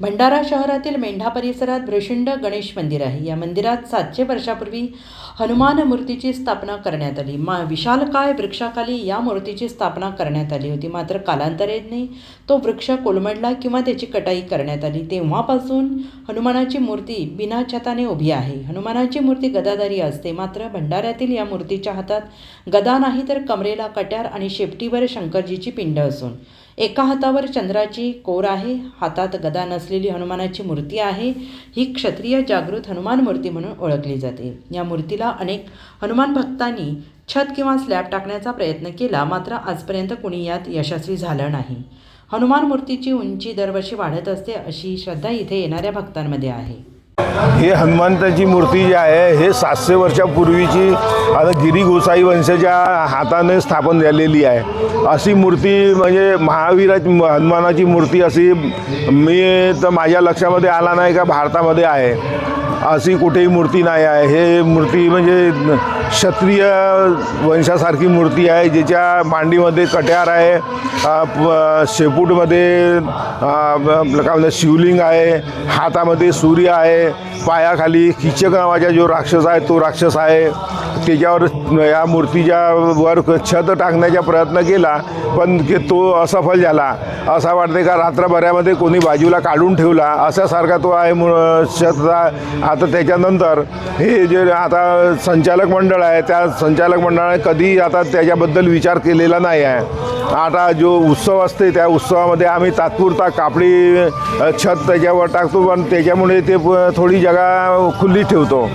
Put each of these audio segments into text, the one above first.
भंडारा शहरातील मेंढा परिसरात भ्रशिंड गणेश मंदिर आहे. या मंदिरात सातशे वर्षापूर्वी हनुमान मूर्तीची स्थापना करण्यात आली. मा विशालकाय वृक्षाखाली या मूर्तीची स्थापना करण्यात आली होती मात्र कालांतराने तो वृक्ष कोलमडला किंवा त्याची कटाई करण्यात आली. तेव्हापासून हनुमानाची मूर्ती बिना छताने उभी आहे. हनुमानाची मूर्ती गदाधारी असते. मात्र भंडाऱ्यातील या मूर्तीच्या हातात गदा नाही तर कमरेला कट्यार आणि शेपटीवर शंकरजीची पिंड असून एका हातावर चंद्राची कोर आहे हातात गदा नसलेली हनुमानाची मूर्ती आहे. ही क्षत्रिय जागृत हनुमान मूर्ती म्हणून ओळखली जाते. या मूर्तीला अनेक हनुमान भक्तांनी छत किंवा स्लॅब टाकण्याचा प्रयत्न केला मात्र आजपर्यंत कुणी यात यशस्वी झालं नाही. हनुमान मूर्तीची उंची दरवर्षी वाढत असते अशी श्रद्धा इथे येणाऱ्या भक्तांमध्ये आहे. हे हनुमंताची मूर्ती जी आहे हे सातशे वर्षापूर्वीची आता गिरी गोसाई वंशाच्या हाताने स्थापन झालेली आहे. अशी मूर्ती म्हणजे महावीराची हनुमानाची मूर्ती अशी मी तर माझ्या लक्षामध्ये आला नाही का भारतामध्ये आहे. अशी कुठेही मूर्ती नाही आहे. हे मूर्ती म्हणजे क्षत्रिय वंशासारखी मूर्ती आहे ज्याच्या मांडीमध्ये कट्यार आहे शेपूटमध्ये काय म्हणतात शिवलिंग आहे हातामध्ये सूर्य आहे पायाखाली किचक नावाचा जो राक्षस आहे तो राक्षस आहे. त्याच्यावर या मूर्तीच्या वर छत टाकण्याचा प्रयत्न केला पण की तो असफल झाला. असा वाटते का रात्रभरामध्ये कोणी बाजूला काढून ठेवला? अशासारखा तो आहे मु छतचा आता त्याच्यानंतर हे जे आता संचालक मंडळ आहे त्या संचालक मंडळाने कधी आता त्याच्याबद्दल विचार केलेला नाही आहे. आता जो उत्सव असते त्या उत्सवामध्ये आम्ही तात्पुरता कापडी छत त्याच्यावर टाकतो पण त्याच्यामुळे ते प- थोडी जागा खुल्ली ठेवतो.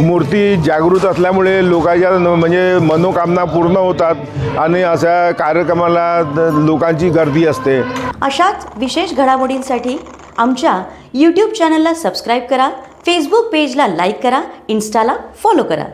मूर्ती जागृत असल्यामुळे लोकांच्या न- म्हणजे मनोकामना पूर्ण होतात आणि अशा कार्यक्रमाला द- लोकांची गर्दी असते. अशाच विशेष घडामोडींसाठी आमच्या यूट्यूब चॅनलला सबस्क्राईब करा फेसबुक पेजला लाईक करा इन्स्टाला फॉलो करा.